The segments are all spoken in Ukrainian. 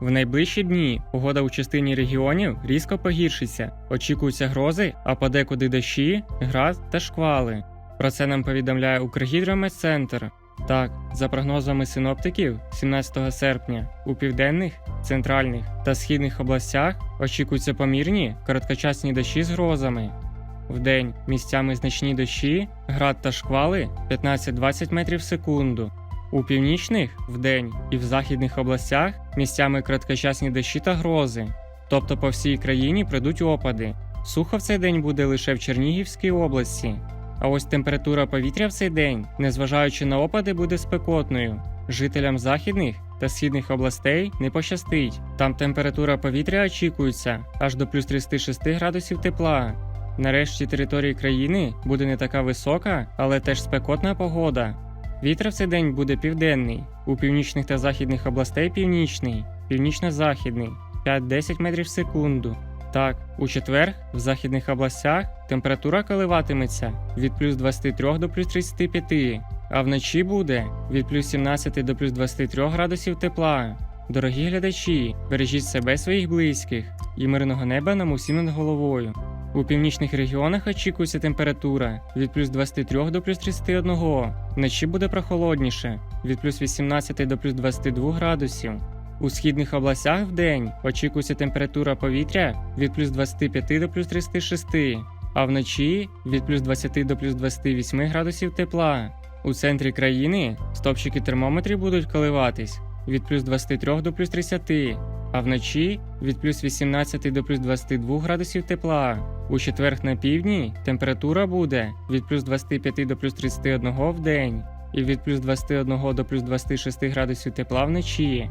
В найближчі дні погода у частині регіонів різко погіршиться. Очікуються грози, а подекуди дощі, град та шквали. Про це нам повідомляє Укргідрометцентр. Так, за прогнозами синоптиків, 17 серпня у південних, центральних та східних областях очікуються помірні короткочасні дощі з грозами. Вдень місцями значні дощі, град та шквали 15-20 метрів в секунду. У північних вдень і в західних областях місцями короткочасні дощі та грози. Тобто по всій країні прийдуть опади. Сухо в цей день буде лише в Чернігівській області. А ось температура повітря в цей день, незважаючи на опади, буде спекотною. Жителям західних та східних областей не пощастить. Там температура повітря очікується аж до плюс 36 градусів тепла. Нарешті території країни буде не така висока, але теж спекотна погода. Вітер в цей день буде південний, у північних та західних областей північний, північно-західний 5-10 метрів в секунду. Так, у четвер в західних областях температура коливатиметься від плюс 23 до плюс 35, а вночі буде від плюс 17 до плюс 23 градусів тепла. Дорогі глядачі, бережіть себе своїх близьких і мирного неба нам усім над головою. У північних регіонах очікується температура від плюс 23 до плюс 31, вночі буде прохолодніше від плюс 18 до плюс 22 градусів. У східних областях в день очікується температура повітря від плюс 25 до плюс 36, а вночі від плюс 20 до плюс 28 градусів тепла. У центрі країни стопчики термометрів будуть коливатись від плюс 23 до плюс 30, а вночі від плюс 18 до плюс 22 градусів тепла. У четверг на півдні температура буде від плюс 25 до плюс 31 в день і від плюс 21 до плюс 26 градусів тепла вночі.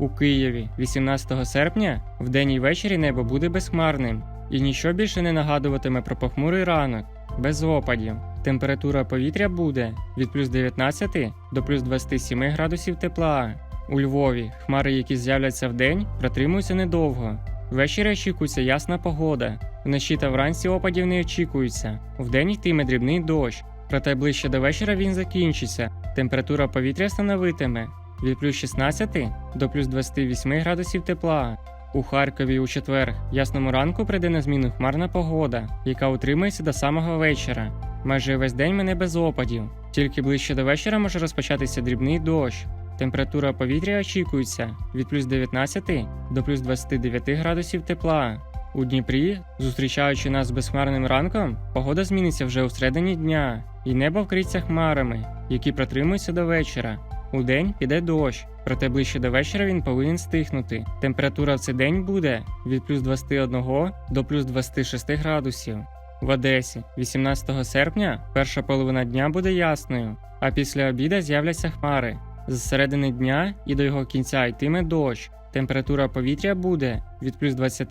У Києві 18 серпня вдень і ввечері небо буде безхмарним, і нічого більше не нагадуватиме про похмурий ранок, без опадів. Температура повітря буде від плюс 19 до плюс 27 градусів тепла. У Львові хмари, які з'являться вдень, протримуються недовго. Ввечері очікується ясна погода. Вночі та вранці опадів не очікується. Вдень йтиме дрібний дощ, проте ближче до вечора він закінчиться. Температура повітря становитиме від плюс 16 до плюс 28 градусів тепла. У Харкові у четвер ясному ранку прийде на зміну хмарна погода, яка утримується до самого вечора. Майже весь день мене без опадів. Тільки ближче до вечора може розпочатися дрібний дощ. Температура повітря очікується від плюс 19 до плюс 29 градусів тепла. У Дніпрі, зустрічаючи нас з безхмарним ранком, погода зміниться вже у середині дня, і небо вкриється хмарами, які протримуються до вечора. У день піде дощ, проте ближче до вечора він повинен стихнути. Температура в цей день буде від плюс 21 до плюс 26 градусів. В Одесі 18 серпня перша половина дня буде ясною, а після обіда з'являться хмари. З середини дня і до його кінця йтиме дощ. Температура повітря буде від плюс 20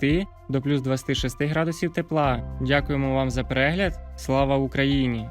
до плюс 26 градусів тепла. Дякуємо вам за перегляд. Слава Україні!